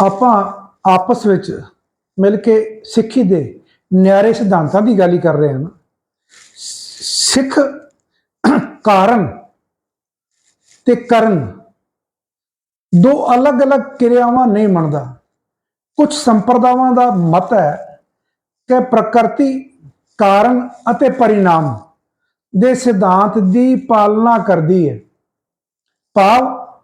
ਆਪਾਂ ਆਪਸ ਵਿੱਚ ਮਿਲ ਕੇ ਸਿੱਖੀ ਦੇ ਨਿਆਰੇ ਸਿਧਾਂਤਾਂ ਦੀ ਗੱਲ ਕਰ ਰਹੇ ਹਾਂ ਸਿੱਖ ਕਾਰਨ ਤੇ ਕਰਨ ਦੋ ਅਲੱਗ-ਅਲੱਗ ਕਿਰਿਆਵਾਂ ਨਹੀਂ ਮੰਨਦਾ ਕੁਝ ਸੰਪਰਦਾਵਾਂ ਦਾ ਮਤ ਹੈ ਕਿ ਪ੍ਰਕਿਰਤੀ, ਕਾਰਨ ਅਤੇ ਪਰਿਣਾਮ ਦੇ ਸਿਧਾਂਤ ਦੀ ਪਾਲਣਾ ਕਰਦੀ ਹੈ। ਭਾਵ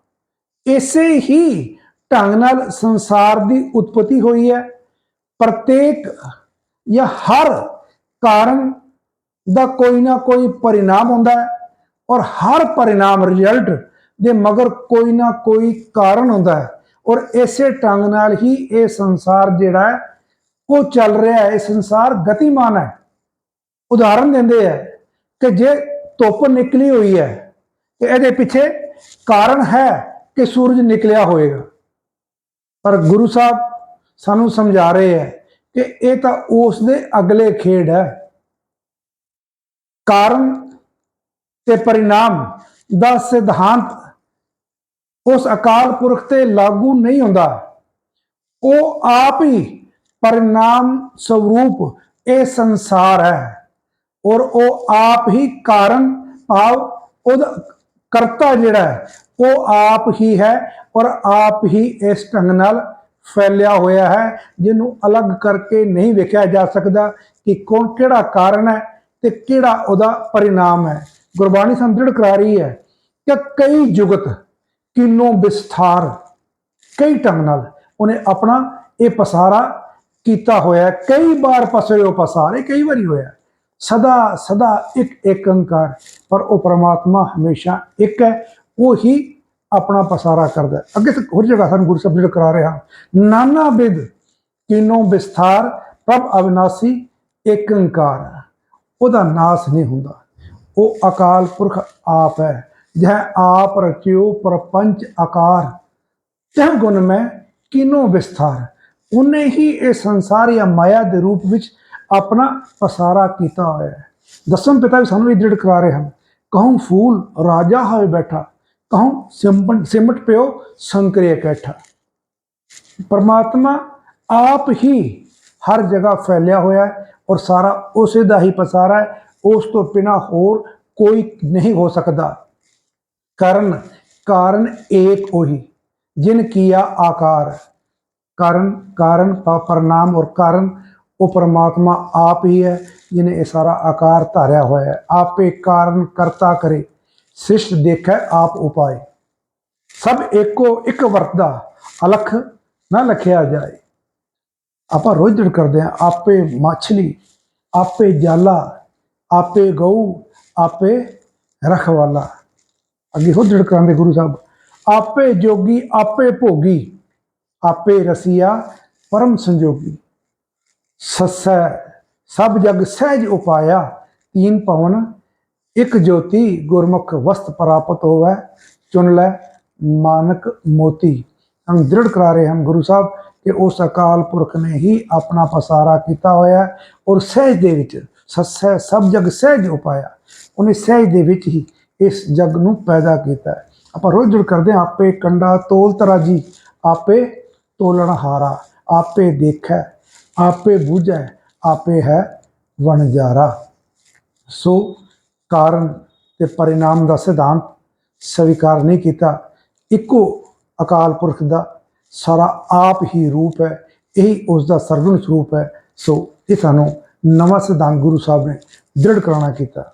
ਇਸੇ ਹੀ ਢੰਗ ਨਾਲ ਸੰਸਾਰ ਦੀ ਉਤਪਤੀ ਹੋਈ ਹੈ। ਪ੍ਰਤੇਕ ਜਾਂ ਹਰ ਕਾਰਨ ਦਾ ਕੋਈ ਨਾ ਕੋਈ ਪਰਿਣਾਮ ਹੁੰਦਾ ਹੈ ਔਰ ਹਰ ਪਰਿਣਾਮ ਰਿਜ਼ਲਟ ਦੇ ਮਗਰ ਕੋਈ ਨਾ ਕੋਈ ਕਾਰਨ ਹੁੰਦਾ ਹੈ। ਔਰ ਇਸੇ ਢੰਗ ਨਾਲ ਹੀ ਇਹ ਸੰਸਾਰ ਜਿਹੜਾ ਹੈ, ਉਹ ਚੱਲ ਰਿਹਾ ਹੈ। ਇਹ ਸੰਸਾਰ ਗਤੀਮਾਨ ਹੈ। ਉਦਾਹਰਨ ਦਿੰਦੇ ਹੈ ਕਿ ਜੇ ਧੁੱਪ ਨਿਕਲੀ ਹੋਈ ਹੈ, ਤੇ ਇਹਦੇ ਪਿੱਛੇ ਕਾਰਨ ਹੈ ਕਿ ਸੂਰਜ ਨਿਕਲਿਆ ਹੋਏਗਾ ਪਰ ਗੁਰੂ ਸਾਹਿਬ ਸਾਨੂੰ ਸਮਝਾ ਰਹੇ ਹੈ ਕਿ ਇਹ ਤਾਂ ਉਸ ਦੇ ਅਗਲੇ ਖੇਡ ਹੈ। ਕਾਰਨ ਤੇ ਪਰਿਣਾਮ ਦਾ ਸਿਧਾਂਤ ਉਸ ਅਕਾਲ ਪੁਰਖ ਤੇ ਲਾਗੂ ਨਹੀਂ ਹੁੰਦਾ। ਉਹ ਆਪ ਹੀ ਪਰਿਣਾਮ ਸਰੂਪ ਇਹ ਸੰਸਾਰ ਹੈ ਔਰ ਉਹ ਆਪ ਹੀ ਕਾਰਨ, ਭਾਵ ਉਹਦਾ ਕਰਤਾ ਜਿਹੜਾ ਹੈ, ਉਹ ਆਪ ਹੀ ਹੈ ਔਰ ਆਪ ਹੀ ਇਸ ਢੰਗ ਨਾਲ ਫੈਲਿਆ ਹੋਇਆ ਹੈ, ਜਿਹਨੂੰ ਅਲੱਗ ਕਰਕੇ ਨਹੀਂ ਵੇਖਿਆ ਜਾ ਸਕਦਾ ਕਿ ਕੌਣ ਕਿਹੜਾ ਕਾਰਨ ਹੈ ਤੇ ਕਿਹੜਾ ਉਹਦਾ ਪਰਿਣਾਮ ਹੈ। ਗੁਰਬਾਣੀ ਸੰਦ੍ਰਿੜ ਕਰਾ ਰਹੀ ਹੈ ਕਿ ਕਈ ਜੁਗਤ, ਕਿਨੋਂ ਵਿਸਥਾਰ, ਕਈ ਢੰਗ ਨਾਲ ਉਹਨੇ ਆਪਣਾ ਇਹ ਪਸਾਰਾ ਕੀਤਾ ਹੋਇਆ ਕਈ ਵਾਰ ਪਸਰਿਓ ਪਸਾਰੇ, ਕਈ ਵਾਰੀ ਹੋਇਆ ਸਦਾ ਸਦਾ ਇੱਕ ਏਕ ਓੰਕਾਰ ਪਰ ਉਹ ਪ੍ਰਮਾਤਮਾ ਹਮੇਸ਼ਾ ਇੱਕ ਹੈ, ਉਹ ਆਪਣਾ ਪਸਾਰਾ ਕਰਦਾ ਅੱਗੇ ਹੋਰ ਜਗ੍ਹਾ ਸਾਨੂੰ ਗੁਰੂ ਸਾਹਿਬ ਜਿਹੜਾ ਕਰਾ ਰਿਹਾ ਨਾਨਾ ਬਿਦ ਕਿਨੋਂ ਵਿਸਥਾਰ ਪ੍ਰਭ ਅਵਿਨਾਸੀ ਏਕ ਓੰਕਾਰ ਉਹਦਾ ਨਾਸ ਨਹੀਂ ਹੁੰਦਾ। ਉਹ ਅਕਾਲ ਪੁਰਖ ਆਪ ਹੈ। ਜਹ ਆਪ ਰਚਿਓ ਪ੍ਰਪੰਚ ਆਕਾਰ। ਤਹ ਗੁਣ ਮੈਂ ਕਿਨੋਂ ਵਿਸਥਾਰ ਉਹਨੇ ਹੀ ਇਹ ਸੰਸਾਰ ਜਾਂ ਮਾਇਆ ਦੇ ਰੂਪ ਵਿੱਚ ਆਪਣਾ ਪਸਾਰਾ ਕੀਤਾ ਹੋਇਆ ਹੈ। ਦਸਮ ਪਿਤਾ ਵੀ ਸਾਨੂੰ ਇਹ ਦ੍ਰਿੜ ਕਰਾ ਰਹੇ ਹਨ। ਕਹੂੰ ਫੂਲ ਰਾਜਾ ਹੋਏ ਬੈਠਾ, ਕਹੂੰ ਸਿਮਟ ਸਿਮਟ ਪਿਓ ਸੰਕਰੇ ਇਕੱਠਾ ਪਰਮਾਤਮਾ ਆਪ ਹੀ ਹਰ ਜਗ੍ਹਾ ਫੈਲਿਆ ਹੋਇਆ ਹੈ ਔਰ ਸਾਰਾ ਉਸੇ ਦਾ ਹੀ ਪਸਾਰਾ ਹੈ। ਉਸ ਤੋਂ ਬਿਨਾ ਹੋਰ ਕੋਈ ਨਹੀਂ ਹੋ ਸਕਦਾ। ਕਰਨ ਕਾਰਨ ਏਕ ਉਹੀ, ਜਿਨ ਕੀਆ ਆਕਾਰ। ਕਾਰਨ ਕਾਰਨ ਪ- ਔਰ ਕਾਰਨ ਉਹ ਪਰਮਾਤਮਾ ਆਪ ਹੀ ਹੈ ਜਿਨੇ ਇਹ ਸਾਰਾ ਆਕਾਰ ਧਾਰਿਆ ਹੋਇਆ ਹੈ। ਆਪੇ ਕਾਰਨ ਕਰਤਾ ਕਰੇ ਸ੍ਰਿਸ਼ਟ ਦੇਖੈ ਆਪ ਉਪਾਏ। ਸਭ ਏਕੋ ਇੱਕ ਵਰਤਦਾ, ਅਲਖ ਨਾ ਲਖਿਆ ਜਾਏ। ਆਪਾਂ ਰੋਜ਼ ਦਿਨ ਕਰਦੇ ਆ ਆਪੇ ਮੱਛਲੀ, ਆਪੇ ਜਾਲਾ, ਆਪੇ ਗਊ, ਆਪੇ ਰਖਵਾਲਾ। ਅੱਗੇ ਹੋਰ ਦਿਨ ਕਰਾਂਦੇ ਗੁਰੂ ਸਾਹਿਬ। ਆਪੇ ਜੋਗੀ, ਆਪੇ ਭੋਗੀ, ਆਪੇ ਰਸੀਆ, ਪਰਮ ਸੰਜੋਗੀ। ਸਸੈ, ਸਭ ਜਗ ਸਹਿਜ ਉਪਾਇਆ, ਤੀਨ ਪਵਨ ਇਕ ਜੋਤੀ ਗੁਰਮੁਖ ਵਸਤ ਪ੍ਰਾਪਤ ਹੋਵੇ, ਚੁਣ ਲੈ ਮਾਨਕ ਮੋਤੀ। ਹਮ ਦ੍ਰਿੜ ਕਰਾ ਰਹੇ ਹਨ ਗੁਰੂ ਸਾਹਿਬ ਕਿ ਉਸ ਅਕਾਲ ਪੁਰਖ ਨੇ ਹੀ ਆਪਣਾ ਪਸਾਰਾ ਕੀਤਾ ਹੋਇਆ ਔਰ ਸਹਿਜ ਦੇ ਵਿੱਚ ਸਸੈ, ਸਭ ਜਗ ਸਹਿਜ ਉਪਾਇਆ। ਉਹਨੇ ਸਹਿਜ ਦੇ ਵਿੱਚ ਹੀ ਇਸ ਜਗ ਨੂੰ ਪੈਦਾ ਕੀਤਾ। ਆਪਾਂ ਰੋਜ਼ ਜੁੜ ਕਰਦੇ ਹਾਂ, ਆਪੇ ਕੰਡਾ ਤੋਲ ਤਰਾਜੀ, ਆਪੇ ਤੋਲਣ ਹਾਰਾ ਆਪੇ ਦੇਖੈ ਆਪੇ ਬੂਝੈ, ਆਪੇ ਹੈ ਵਣਜਾਰਾ। ਸੋ ਕਾਰਨ ਤੇ ਪਰਿਣਾਮ ਦਾ ਸਿਧਾਂਤ ਸਵੀਕਾਰ ਨਹੀਂ ਕੀਤਾ। ਇੱਕੋ ਅਕਾਲ ਪੁਰਖ ਦਾ ਸਾਰਾ ਆਪ ਹੀ ਰੂਪ ਹੈ, ਇਹੀ ਉਸ ਦਾ ਸਰਗੁਣ ਸਰੂਪ ਹੈ। ਸੋ ਇਹ ਸਾਨੂੰ ਨਵਾਂ ਸਿਧਾਂਤ ਗੁਰੂ ਸਾਹਿਬ ਨੇ ਦ੍ਰਿੜ ਕਰਾਉਣਾ ਕੀਤਾ।